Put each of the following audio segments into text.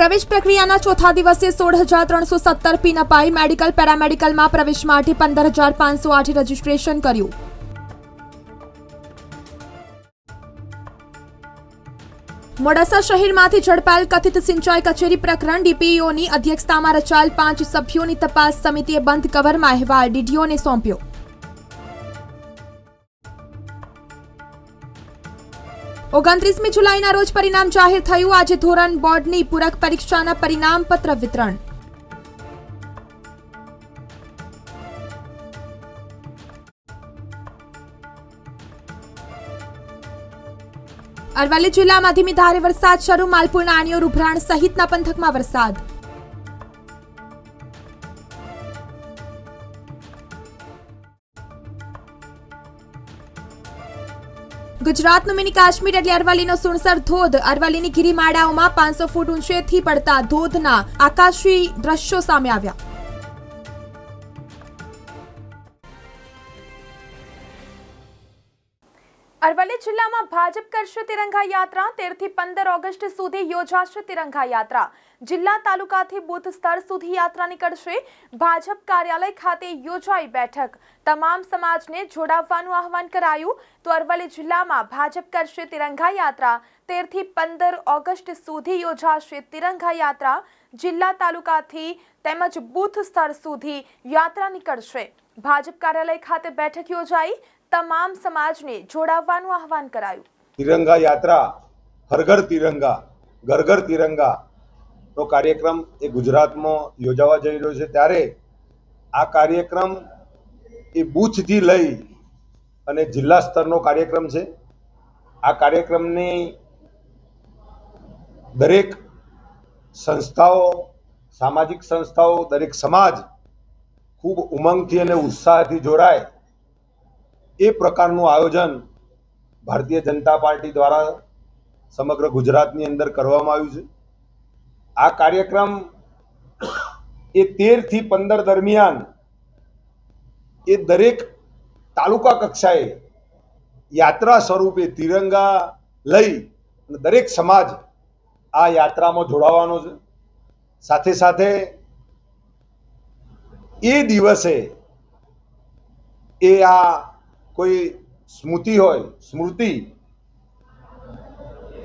પ્રવેશ પ્રક્રિયાના ચોથા દિવસે સોળ હજાર ત્રણસો સત્તર પીન અપાઈ મેડિકલ પેરામેડિકલમાં પ્રવેશ માટે પંદર હજાર પાંચસો આઠ રજીસ્ટ્રેશન કર્યું. મોડાસા શહેરમાંથી ઝડપાયેલ કથિત સિંચાઈ કચેરી પ્રકરણ ડીપીઓની અધ્યક્ષતામાં રચાયેલ પાંચ સભ્યોની તપાસ સમિતિએ બંધ કવરમાં અહેવાલ ડીડીઓને સોંપ્યો. ઓગણત્રીસમી જુલાઈના રોજ પરિણામ જાહેર થયું. આજે ધોરણ બોર્ડની પૂરક પરીક્ષાના પરિણામ પત્ર વિતરણ. અરવલ્લી જિલ્લામાં ધીમી ધારે વરસાદ શરૂ. માલપુરના આણીઓ ઉભરાણ સહિતના પંથકમાં વરસાદ. ગુજરાતનું મિની કાશ્મીર એટલે અરવલ્લીનો સુણસર ધોધ. અરવલ્લીની ગિરિમાળાઓમાં પાંચસો ફૂટ ઊંચેથી પડતા ધોધના આકાશી દ્રશ્યો સામે આવ્યા. અરવલ્લી જિલ્લામાં ભાજપ કરશે તિરંગા યાત્રા. તેરથી પંદર ઓગસ્ટ સુધી યોજાશે તિરંગા યાત્રા. જિલ્લા તાલુકાથી બુથ સ્તર સુધી યાત્રા નીકળશે. ભાજપ કાર્યાલય ખાતે યોજાઈ બેઠક. તમામ સમાજને જોડાવવાનું આહવાન કરાયું. તો અરવલ્લી જિલ્લામાં ભાજપ કરશે તિરંગા યાત્રા. તેરથી પંદર ઓગસ્ટ સુધી યોજાશે તિરંગા યાત્રા. જિલ્લા તાલુકાથી તેમજ બુથ સ્તર સુધી યાત્રા નીકળશે. ભાજપ કાર્યાલય ખાતે બેઠક યોજાઈ. તમામ સમાજને જોડાવવાનું આહવાન કરાયું. તિરંગા યાત્રા હર ઘર તિરંગા ઘર તિરંગા નો કાર્યક્રમ એ ગુજરાતમાં યોજાવા જઈ રહ્યો છે. ત્યારે આ કાર્યક્રમ એ બૂથથી લઈ અને જિલ્લા સ્તરનો કાર્યક્રમ છે. આ કાર્યક્રમની દરેક સંસ્થાઓ, સામાજિક સંસ્થાઓ, દરેક સમાજ ખૂબ ઉમંગથી અને ઉત્સાહથી જોડાય. એ પ્રકારનું આયોજન ભારતીય જનતા પાર્ટી દ્વારા સમગ્ર ગુજરાતની અંદર કરવામાં આવ્યું છે. આ કાર્યક્રમ એ તેરથી પંદર દરમિયાન એ દરેક તાલુકા કક્ષાએ યાત્રા સ્વરૂપે તિરંગા લઈ અને દરેક સમાજ આ યાત્રામાં જોડાવાનો છે. સાથે સાથે એ દિવસે એ આ કોઈ સ્મૃતિ હોય, સ્મૃતિ,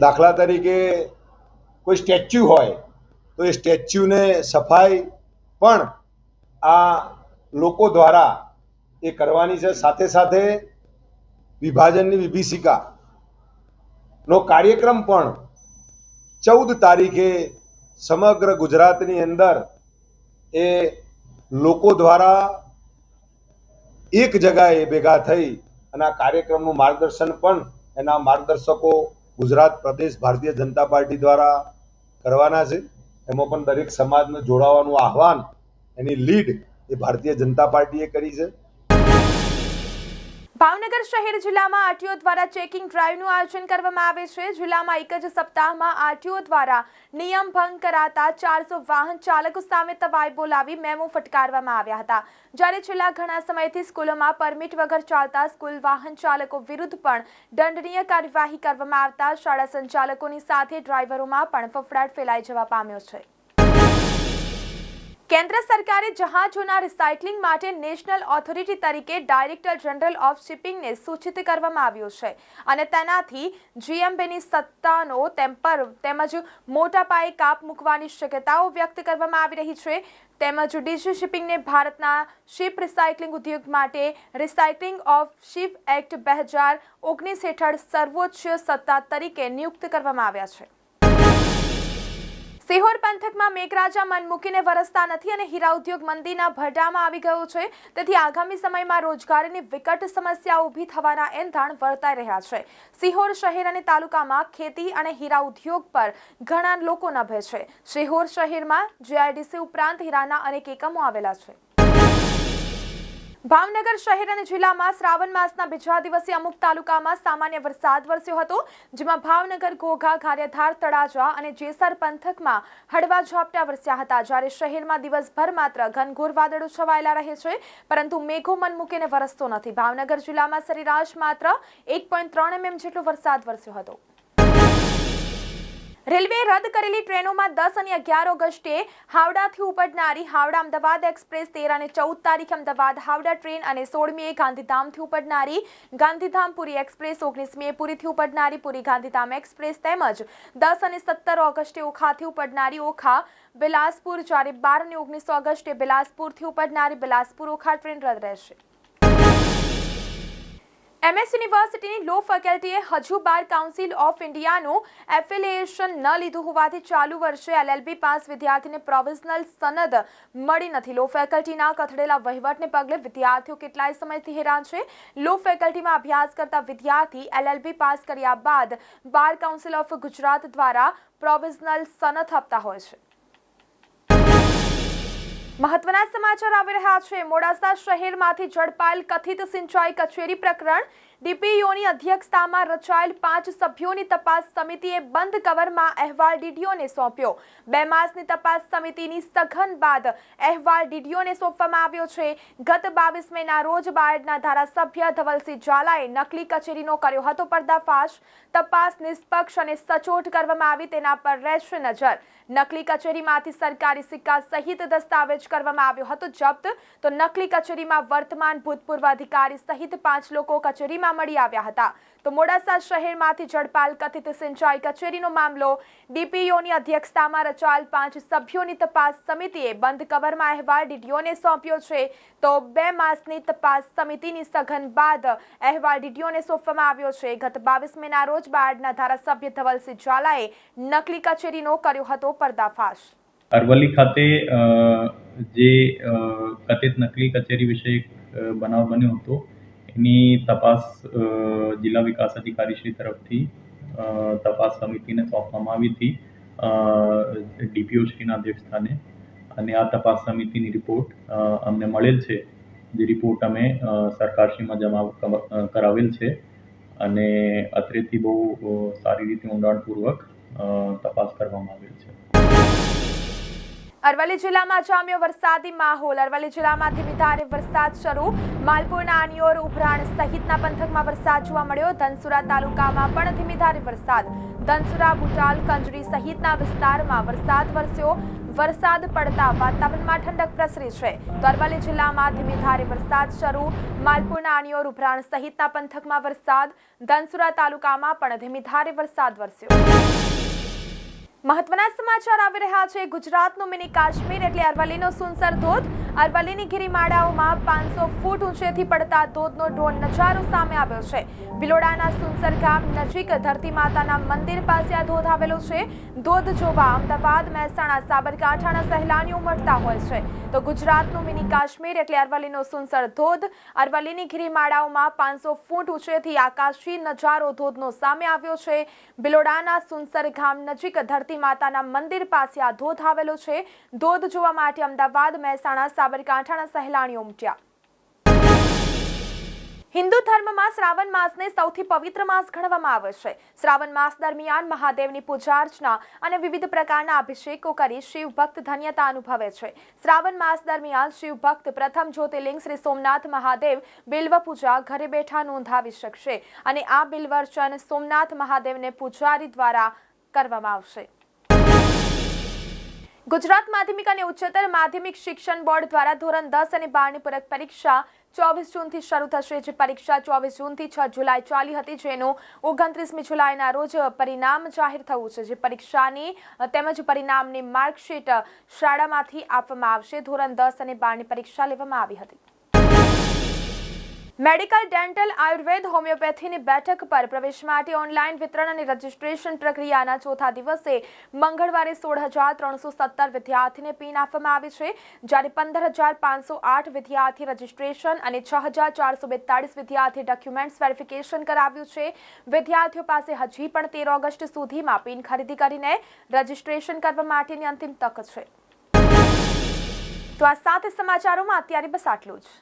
દાખલા તરીકે કોઈ સ્ટેચ્યુ હોય, તો એ સ્ટેચ્યુને સફાઈ પણ આ લોકો દ્વારા એ કરવાની છે. સાથે સાથે વિભાજનની વિભીષિકા નો કાર્યક્રમ પણ ચૌદ તારીખે સમગ્ર ગુજરાતની અંદર એ લોકો દ્વારા એક જગાએ ભેગા થઈ અને આ કાર્યક્રમનું માર્ગદર્શન પણ એના માર્ગદર્શકો ગુજરાત પ્રદેશ ભારતીય જનતા પાર્ટી દ્વારા કરવાના છે. એમાં પણ દરેક સમાજને જોડાવાનું આહવાન એની લીડ એ ભારતીય જનતા પાર્ટીએ કરી છે. ભાવનગર શહેર જિલ્લામાં આરટીઓ દ્વારા ચેકિંગ ડ્રાઈવનું આયોજન કરવામાં આવે છે. જિલ્લામાં એક જ સપ્તાહમાં આરટીઓ દ્વારા નિયમ ભંગ કરાતા ચારસો વાહન ચાલકો સામે તવાઈ બોલાવી મેમો ફટકારવામાં આવ્યા હતા. જ્યારે છેલ્લા ઘણા સમયથી સ્કૂલોમાં પરમિટ વગર ચાલતા સ્કૂલ વાહન ચાલકો વિરુદ્ધ પણ દંડનીય કાર્યવાહી કરવામાં આવતા શાળા સંચાલકોની સાથે ડ્રાઈવરોમાં પણ ફફડાટ ફેલાઈ જવા પામ્યો છે. કેન્દ્ર સરકારે જહાજોના રિસાયકલિંગ માટે નેશનલ ઓથોરિટી તરીકે ડાયરેક્ટર જનરલ ઓફ શિપિંગને સૂચિત કરવામાં આવ્યું છે. અને તેનાથી જીએમબીની સત્તાનો તેમ પર તેમજ મોટા પાયે કાપ મૂકવાની શક્યતાઓ વ્યક્ત કરવામાં આવી રહી છે. તેમજ ડીજી શિપિંગને ભારતના શિપ રિસાયકલિંગ ઉદ્યોગ માટે રિસાયકલિંગ ઓફ શિપ એક્ટ બે હજાર ઓગણીસ હેઠળ સર્વોચ્ચ સત્તા તરીકે નિયુક્ત કરવામાં આવ્યા છે. સિહોર પંથકમાં મેઘરાજા મન મૂકીને વરસતા નથી અને હીરા ઉદ્યોગ મંદીના ભરડામાં આવી ગયો છે. તેથી આગામી સમયમાં રોજગારીની વિકટ સમસ્યા ઊભી થવાના એંધાણ વર્તાઈ રહ્યા છે. સિહોર શહેર અને તાલુકામાં ખેતી અને હીરા ઉદ્યોગ પર ઘણા લોકો નભે છે. સિહોર શહેરમાં જીઆઈડીસી ઉપરાંત હીરાના અનેક એકમો આવેલા છે. ભાવનગર શહેર અને જિલ્લામાં શ્રાવણ માસના બીજા દિવસે અમુક તાલુકામાં સામાન્ય વરસાદ વરસ્યો હતો, જેમાં ભાવનગર, ઘોઘા ગારિયાધાર તળાજા અને જેસર પંથકમાં હળવા ઝાપટા વરસ્યા હતા. જ્યારે શહેરમાં દિવસભર માત્ર ઘનઘોર વાદળો છવાયેલા રહે છે, પરંતુ મેઘો મન મૂકીને વરસતો નથી. ભાવનગર જિલ્લામાં સરેરાશ માત્ર એક પોઈન્ટ ત્રણ એમએમ જેટલો વરસાદ વરસ્યો હતો. રેલવે રદ કરેલી ટ્રેનોમાં દસ અને અગિયાર ઓગસ્ટે હાવડાથી ઉપડનારી હાવડા અમદાવાદ એક્સપ્રેસ તેર અને ચૌદ તારીખે અમદાવાદ હાવડા ટ્રેન અને સોળમીએ ગાંધીધામથી ઉપડનારી ગાંધીધામ પુરી એક્સપ્રેસ, ઓગણીસમીએ પુરીથી ઉપડનારી પુરી ગાંધીધામ એક્સપ્રેસ તેમજ દસ અને સત્તર ઓગસ્ટે ઓખાથી ઉપડનારી ઓખા બિલાસપુર જ્યારે બાર અને ઓગણીસ ઓગસ્ટે બિલાસપુરથી ઉપડનારી બિલાસપુર ઓખા ટ્રેન રદ રહેશે. એમએસ યુનિવર્સિટીની લો ફેકલ્ટીએ હજુ બાર કાઉન્સિલ ઓફ ઇન્ડિયાનું એફિલિએશન ન લીધું હોવાથી ચાલુ વર્ષે એલએલબી પાસ વિદ્યાર્થીને પ્રોવિઝનલ સનદ મળી નથી. લો ફેકલ્ટીના કથળેલા વહીવટને પગલે વિદ્યાર્થીઓ કેટલાય સમયથી હેરાન છે. લો ફેકલ્ટીમાં અભ્યાસ કરતા વિદ્યાર્થી એલએલબી પાસ કર્યા બાદ બાર કાઉન્સિલ ઓફ ગુજરાત દ્વારા પ્રોવિઝનલ સનદ આપતા હોય છે. મહત્વના સમાચાર આવી રહ્યા છે. મોડાસા શહેરમાંથી ઝડપાયેલ કથિત સિંચાઈ કચેરી પ્રકરણ ડીપીઓની અધ્યક્ષતામાં રચાયેલ પાંચ સભ્યોની તપાસ સમિતિએ બંધ કવરમાં અહેવાલ ડીડીઓને સોંપ્યો. બે માસની તપાસ સમિતિની સઘન બાદ અહેવાલ ડીડીઓને સોંપવામાં આવ્યો છે. ગત બાવીસ મેના રોજ બાયડના ધારાસભ્ય ધવલસિંહ ઝાલાએ નકલી કચેરીનો કર્યો હતો પર્દાફાશ. તપાસ નિષ્પક્ષ અને સચોટ કરવામાં આવી તેના પર રહેશે નજર. નકલી કચેરીમાંથી સરકારી સિક્કા સહિત દસ્તાવેજ કરવામાં આવ્યો હતો જપ્ત. તો નકલી કચેરીમાં વર્તમાન ભૂતપૂર્વ અધિકારી સહિત પાંચ લોકો કચેરીમાં મળી આવ્યા હતા. તો મોડાસા શહેરમાંથી ઝડપાલ કથિત સિંચાઈ કચેરીનો મામલો ડીપીઓની અધ્યક્ષતામાં રચાયેલ પાંચ સભ્યોની તપાસ સમિતિએ બંધ કવરમાં અહેવાલ ડીડીઓને સોંપ્યો છે. તો બે માસની તપાસ સમિતિની સઘન બાદ અહેવાલ ડીડીઓને સોંપવામાં આવ્યો છે. ગત બાવીસ મેના રોજ બાયડના ધારાસભ્ય ધવલસિંહ ઝાલાએ નકલી કચેરીનો કર્યો હતો. પર્દાફાશ. અરવલ્લી ખાતે જે કથિત નકલી કચેરી વિશે બનાવ બન્યો હતો, એની તપાસ જિલ્લા વિકાસ અધિકારી શ્રી તરફથી તપાસ સમિતિને સોંપવામાં આવી હતી ડીપીઓ શ્રીના અધ્યક્ષસ્થાને. અને આ તપાસ સમિતિની રિપોર્ટ અમને મળેલ છે. જે રિપોર્ટ અમે સરકારશ્રીમાં જમા કરાવેલ છે. અને અત્રેથી બહુ સારી રીતે ઊંડાણપૂર્વક તપાસ કરવામાં આવેલ છે. અરવલ્લી જિલ્લામાં જામ્યો વરસાદી માહોલ. અરવલ્લી જિલ્લામાં ધીમી ધારે વરસાદ શરૂ. માલપુરના આનિયોર ઉભરાણ સહિતના પંથકમાં વરસાદ જોવા મળ્યો. ધનસુરા તાલુકામાં પણ ધીમી ધારે વરસાદ. ધનસુરા, બુટાલ, કંજરી સહિતના વિસ્તારમાં વરસાદ વરસ્યો. વરસાદ પડતા વાતાવરણમાં ઠંડક પ્રસરી છે. તો અરવલ્લી જિલ્લામાં ધીમી ધારે વરસાદ શરૂ. માલપુરના આણિયોર ઉભરાણ સહિતના પંથકમાં વરસાદ. ધનસુરા તાલુકામાં પણ ધીમી ધારે વરસાદ વરસ્યો. મહત્વના સમાચાર આવી રહ્યા છે. ગુજરાતનું મિની કાશ્મીર એટલે અરવલ્લીનો સુનસર ધોધ. અરવલ્લીની ગિરિમાળાઓમાં પાંચસો ફૂટ ઊંચેથી પડતા ધોધનો ઢોળ નજારો સામે આવ્યો છે. ભિલોડાના સુનસર ગામ નજીક ધરતી માતાના મંદિર પાસે આ ધોધ આવેલો છે. ધોધ જોવા અમદાવાદ, મહેસાણા, સાબરકાંઠાના સહેલાણીઓ ઉમટતા હોય છે. તો ગુજરાતનું મિની કાશ્મીર એટલે અરવલ્લીનો સુનસર ધોધ. અરવલ્લીની ગિરિમાળાઓમાં પાંચસો ફૂટ ઊંચેથી આકાશી નજારો ધોધનો સામે આવ્યો છે. બિલોડાના સુનસર ગામ નજીક ધરતી માતાના મંદિર પાસે આ ધોધ આવેલો છે. ધોધ જોવા માટે અમદાવાદ, મહેસાણા સાબરકાંઠાના સહેલાણીઓ ઉમટ્યા. હિન્દુ ધર્મમાં શ્રાવણ માસને સૌથી પવિત્ર માસ ગણવામાં આવે છે. શ્રાવણ માસ દરમિયાન મહાદેવની પૂજા અર્ચના અને વિવિધ પ્રકારના અભિષેકો કરી શિવ ભક્ત ધન્યતા અનુભવે છે. શ્રાવણ માસ દરમિયાન શિવ ભક્ત પ્રથમ જ્યોતિર્લિંગ શ્રી સોમનાથ મહાદેવ બિલ્વ પૂજા ઘરે બેઠા નોંધાવી શકશે અને આ બિલ્વર્ચન સોમનાથ મહાદેવને પૂજારી દ્વારા કરવામાં આવશે. ગુજરાત માધ્યમિક અને ઉચ્ચતર માધ્યમિક શિક્ષણ બોર્ડ દ્વારા ધોરણ દસ અને બારની પૂરક પરીક્ષા ચોવીસ જૂનથી શરૂ થશે, જે પરીક્ષા ચોવીસ જૂનથી છ જુલાઈ ચાલી હતી, જેનું ઓગણત્રીસમી જુલાઈના રોજ પરિણામ જાહેર થયું છે. જે પરીક્ષાની તેમજ પરિણામની માર્કશીટ શાળામાંથી આપવામાં આવશે. ધોરણ દસ અને બારની પરીક્ષા લેવામાં આવી હતી. મેડિકલ, ડેન્ટલ, આયુર્વેદ, હોમિયોપેથીની બેઠક પર પ્રવેશ માટે ઓનલાઈન વિતરણ અને રજીસ્ટ્રેશન પ્રક્રિયાના ચોથા દિવસે મંગળવારે સોળ હજાર ત્રણસો સત્તર વિદ્યાર્થીને પીન આપવામાં આવી છે, જ્યારે પંદર હજાર પાંચસો આઠ વિદ્યાર્થી રજીસ્ટ્રેશન અને છ હજાર ચારસો બેતાળીસ વિદ્યાર્થી ડોક્યુમેન્ટ્સ વેરિફિકેશન કરાવ્યું છે. વિદ્યાર્થીઓ પાસે હજી પણ તેર ઓગસ્ટ સુધીમાં પીન ખરીદી કરીને રજીસ્ટ્રેશન કરવા માટેની અંતિમ તક છે. તો આ સાથે સમાચારોમાં અત્યારે બસ આટલું જ.